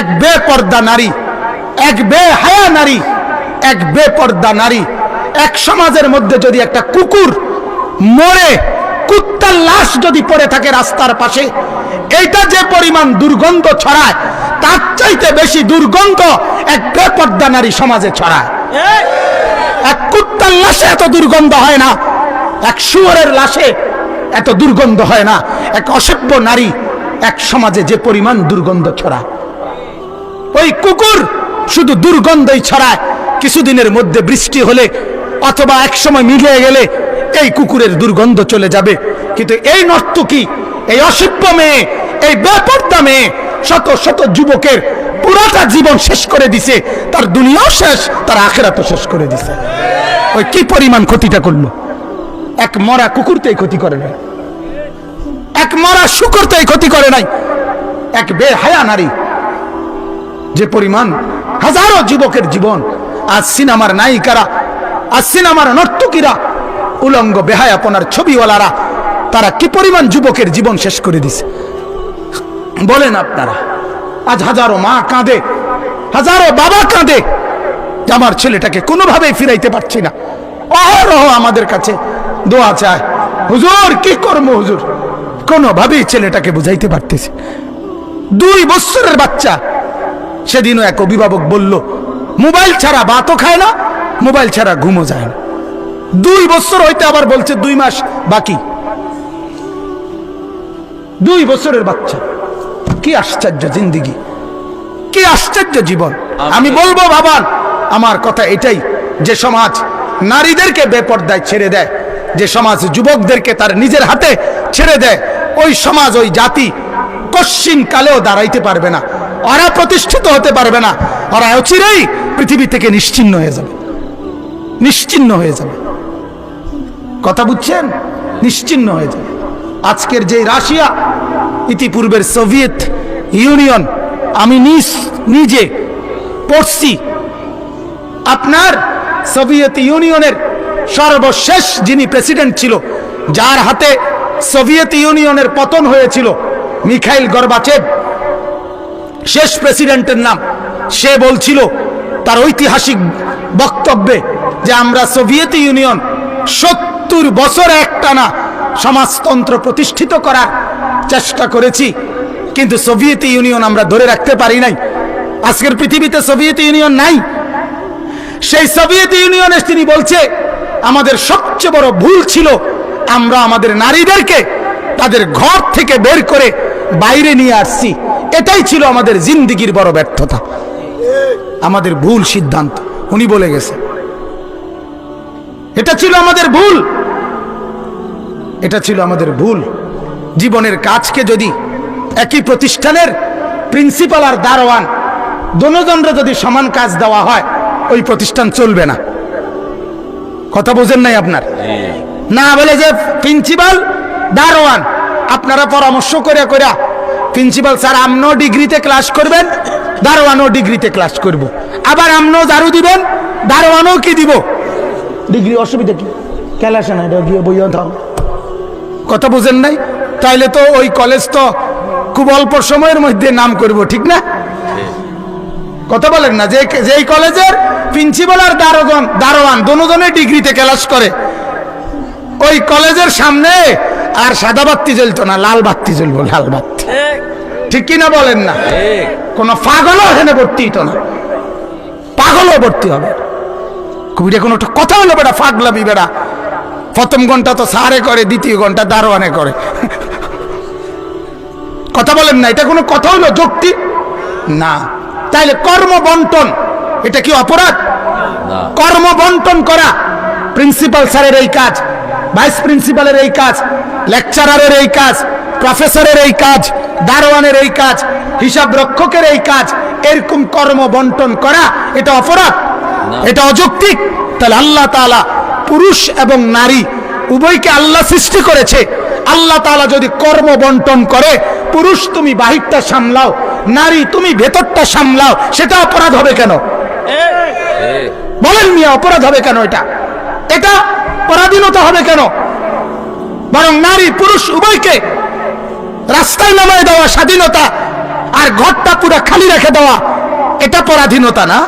এক বেপর্দা নারী, এক বেহায়া নারী, এক বেপর্দা নারী। এক সমাজের মধ্যে যদি একটা কুকুর মরে, কুত্তার লাশ যদি পড়ে থাকে রাস্তার পাশে, এইটা যে পরিমাণ দুর্গন্ধ ছড়ায়, তার চাইতে বেশি দুর্গন্ধ এক বেপর্দা নারী সমাজে ছড়ায়। এক কুত্তার লাশে এত দুর্গন্ধ হয় না, এক শুয়োরের লাশে এত দুর্গন্ধ হয় না, এক অসভ্য নারী এক সমাজে যে পরিমাণ দুর্গন্ধ ছড়ায়। ওই কুকুর শুধু দুর্গন্ধই ছড়ায়। কিছুদিনের মধ্যে বৃষ্টি হলে অথবা এক সময় মিলিয়ে গেলে এই কুকুরের দুর্গন্ধ চলে যাবে। কিন্তু এই নর্তকী, এই অসভ্য মেয়ে, এই বেপর্দা মেয়ে শত শত যুবকের পুরোটা জীবন শেষ করে দিছে। তার দুনিয়াও শেষ, তার আখেরাতও শেষ করে দিছে। ওই কি পরিমাণ ক্ষতিটা করল? এক মরা কুকুরতেই ক্ষতি করে নাই। এক মরা শুকুরতেই ক্ষতি করে নাই। এক বেহায়া নারী যে পরিমাণ হাজারো যুবকের জীবন আজ সিনেমার নায়িকারা, আজ সিনেমার নর্তকীরা, উলঙ্গ বেহায় আপনার ছবিওয়ালারা, তারা কি পরিমাণ যুবকের জীবন শেষ করে দিছে? বলেন আপনারা, আজ হাজারো মা কাঁদে, হাজারো বাবা কাঁদে আমার ছেলেটাকে কোনোভাবেই ফিরাইতে পারছি না। অহরহ আমাদের কাছে দোয়া চায়, হুজুর, কি করব হুজুর? কোনোভাবেই ছেলেটাকে বুঝাইতে পারতেছি দুই বছরের বাচ্চা সেদিনও এক অভিভাবক বলল মোবাইল ছাড়া ভাতও খায় না মোবাইল ছাড়া ঘুমও যায় না। দুই বছর হইতে আবার বলছে দুই মাস বাকি। দুই বছরের বাচ্চা। কি আশ্চর্য জিন্দিগি কি আশ্চর্য জীবন। আমি বলব বাবান আমার কথা এটাই যে সমাজ নারীদেরকে বেপর্দায় ছেড়ে দেয় যে সমাজ যুবকদেরকে তার নিজের হাতে ছেড়ে দেয় ওই সমাজ ওই জাতি কশ্চিন কালেও দাঁড়াইতে পারবে না। ওরা প্রতিষ্ঠিত হতে পারবে না। ওরা অচিরেই পৃথিবী থেকে নিশ্চিন্ন হয়ে যাবে। নিশ্চিন্ন হয়ে যাবে। কথা বুঝছেন? নিশ্চিন্ন হয়ে যাবে। আজকের যে রাশিয়া, ইতিপূর্বের সোভিয়েত ইউনিয়ন, আমি নিজ, নিজে পড়ছি। আপনার সোভিয়েত ইউনিয়নের সর্বশেষ যিনি প্রেসিডেন্ট ছিল, যার হাতে সোভিয়েত ইউনিয়নের পতন হয়েছিল, মিখাইল গর্বাচেভ শেষ প্রেসিডেন্টের নাম। সে বলছিল তার ঐতিহাসিক বক্তব্যে যে আমরা সোভিয়েত ইউনিয়ন সত্তর বছর একটানা সমাজতন্ত্র প্রতিষ্ঠিত করার চেষ্টা করেছি, কিন্তু সোভিয়েত ইউনিয়ন আমরা ধরে রাখতে পারি নাই। আজকের পৃথিবীতে সোভিয়েত ইউনিয়ন নাই। সেই সোভিয়েত ইউনিয়নে তিনি বলছে, আমাদের সবচেয়ে বড় ভুল ছিল আমরা আমাদের নারীদেরকে তাদের ঘর থেকে বের করে বাইরে নিয়ে আসছি। এটাই ছিল আমাদের জিন্দিগির বড় ব্যর্থতা। আমাদের ভুল সিদ্ধান্ত উনি বলে গেছে। এটা ছিল আমাদের ভুল। এটা ছিল আমাদের ভুল। জীবনের কাজকে যদি একই প্রতিষ্ঠানের প্রিন্সিপাল আর দারোয়ান দনোজনরা যদি সমান কাজ দেওয়া হয় ওই প্রতিষ্ঠান চলবে না। কথা বোঝেন নাই আপনার? না বলে যে প্রিন্সিপাল দারোয়ান আপনারা পরামর্শ করে করে প্রিন্সিপাল স্যার আমনও ডিগ্রিতে ক্লাস করবেন, দারোয়ানও ডিগ্রিতে ক্লাস করব। আবার আমনও ঝাড়ু দিবেন, দারোয়ানও কি দিব? ডিগ্রি অসুবিধা কি? ক্যালাসে না, এটা গিয়ে বইও থাও কথা বুঝেন নাই? তাইলে তো ওই কলেজ তো খুব অল্প সময়ের মধ্যে নাম করব, ঠিক না? কথা বলেন না, যে যেই কলেজের প্রিন্সিপাল আর দারোগন দারোয়ান, দুজনে ডিগ্রিতে ক্লাস করে। ওই কলেজের সামনে আর সাদা বাতি জ্বলতো না লাল বাতি জ্বলবো লাল বাতি ঠিক কি না বলেন না? কোন পাগলও এখানে ভর্তি হতো না। পাগলও ভর্তি হবে। কবিটা কোনো কথা হলো বেটা বেটা। প্রথম ঘণ্টা তো সারে করে দ্বিতীয় ঘণ্টা দারোয়ানে করে। কথা বলেন না এটা কোনো কথা হলো যুক্তি? না। তাইলে কর্ম বন্টন এটা কি অপরাধ? কর্ম বন্টন করা প্রিন্সিপাল স্যারের এই কাজ। ভাইস প্রিন্সিপালের এই কাজ লেকচারারের এই কাজ প্রফেসরের এই কাজ দারোয়ানের এই কাজ হিসাব রক্ষকের এই কাজ এরকম কর্ম বন্টন করা এটা অপরাধ এটা অযৌক্তিক। তাহলে আল্লাহ তাআলা পুরুষ এবং নারী উভয়কে আল্লাহ সৃষ্টি করেছে। আল্লাহ তাআলা যদি কর্ম বন্টন করে পুরুষ তুমি বাহিরটা সামলাও নারী তুমি ভেতরটা সামলাও সেটা অপরাধ হবে কেন? বলেন মিয়া অপরাধ হবে কেন এটা? এটা পরাধীনতা হবে কেন? বরং নারী, পুরুষ, উভয়কে রাস্তায় নামায় দেওয়া স্বাধীনতা আর ঘরটা পুরা খালি রেখে দেওয়া, এটা পরাধীনতা না?